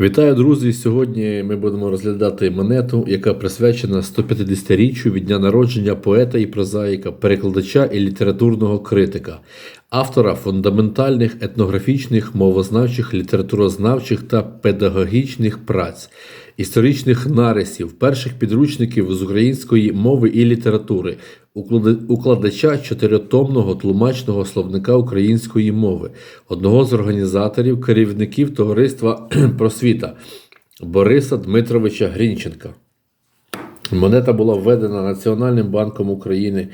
Вітаю, друзі! Сьогодні ми будемо розглядати монету, яка присвячена 150-річчю від дня народження поета і прозаїка, перекладача і літературного критика, автора фундаментальних етнографічних, мовознавчих, літературознавчих та педагогічних праць, історичних нарисів, перших підручників з української мови і літератури, укладача чотиритомного тлумачного словника української мови, одного з організаторів, керівників товариства просвіта Бориса Дмитровича Грінченка. Монета була введена Національним банком України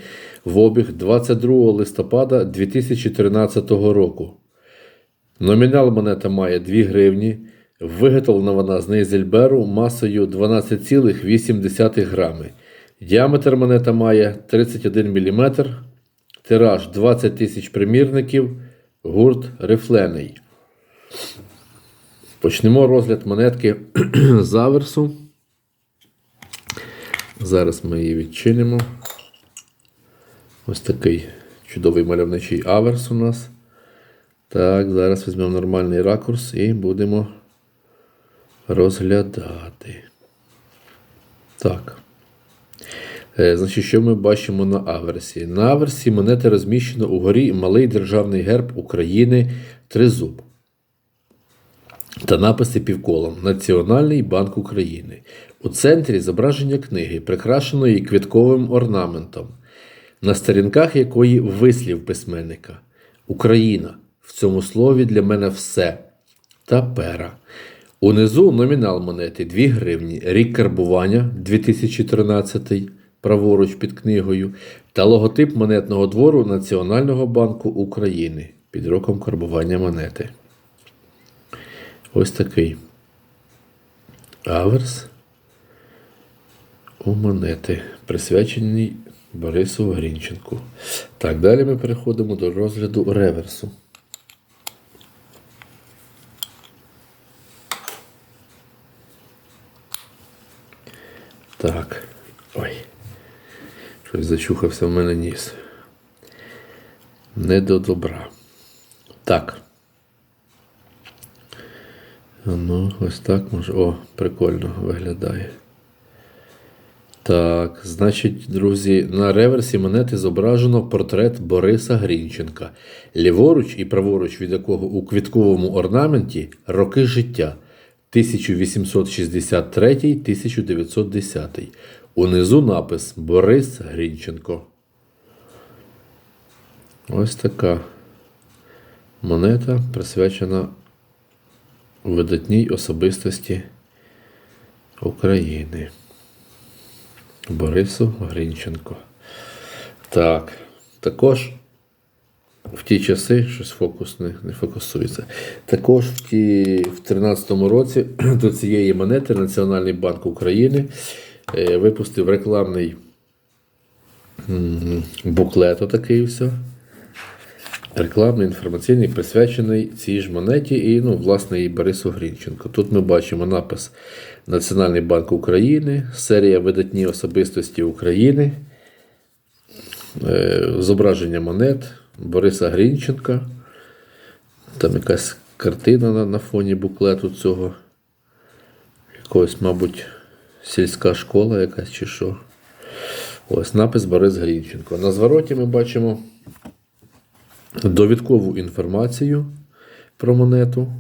в обіг 22 листопада 2013 року. Номінал монета має 2 гривні. Виготовлена вона з нейзельберу масою 12,8 грами. Діаметр монета має 31 мм, тираж 20 тисяч примірників, гурт рифлений. Почнемо розгляд монетки з аверсу. Зараз ми її відчинимо. Ось такий чудовий мальовничий аверс у нас. Так, зараз візьмемо нормальний ракурс і будемо розглядати. Так. Е, Значить, що ми бачимо на аверсі? На аверсі монети розміщено угорі малий державний герб України Тризуб та написи півколом Національний банк України. У центрі зображення книги, прикрашеної квітковим орнаментом, на сторінках якої вислів письменника Україна. В цьому слові для мене все та пера. Унизу номінал монети 2 гривні, рік карбування 2013, праворуч під книгою, та логотип монетного двору Національного банку України під роком карбування монети. Ось такий аверс у монети, присвячений Борису Грінченку. Так, далі ми переходимо до розгляду реверсу. Так. Ой. Щось зачухався в мене ніс. Не до добра. Так. Ну, ось так може. О, прикольно виглядає. Так, значить, друзі, на реверсі монети зображено портрет Бориса Грінченка, ліворуч і праворуч від якого у квітковому орнаменті роки життя 1863-1910. Унизу напис Борис Грінченко. Ось така монета присвячена видатній особистості України. Борису Грінченко. Так, також в ті часи щось фокус не, не фокусується. Також в ті, в 13-му році до цієї монети Національний банк України е, випустив рекламний м, буклет, отакий все. Рекламний інформаційний присвячений цій ж монеті і, ну, власне, і Борису Грінченко. Тут ми бачимо напис Національний банк України, серія видатні особистості України, е, зображення монет Бориса Грінченка. Там якась картина на, на фоні буклету цього. Якогось, мабуть, сільська школа якась чи що. Ось напис Борис Грінченко. На звороті ми бачимо довідкову інформацію про монету,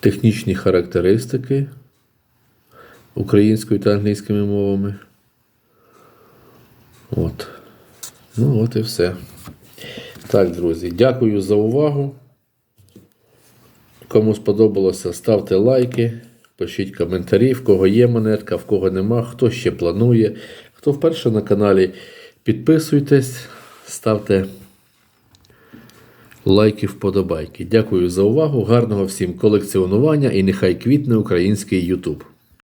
технічні характеристики українською та англійськими мовами. От. Ну, от і все. Так, друзі, дякую за увагу. Кому сподобалося, ставте лайки, пишіть коментарі, в кого є монетка, в кого нема, хто ще планує. Хто вперше на каналі, підписуйтесь, ставте лайки, вподобайки. Дякую за увагу, гарного всім колекціонування і нехай квітне український YouTube.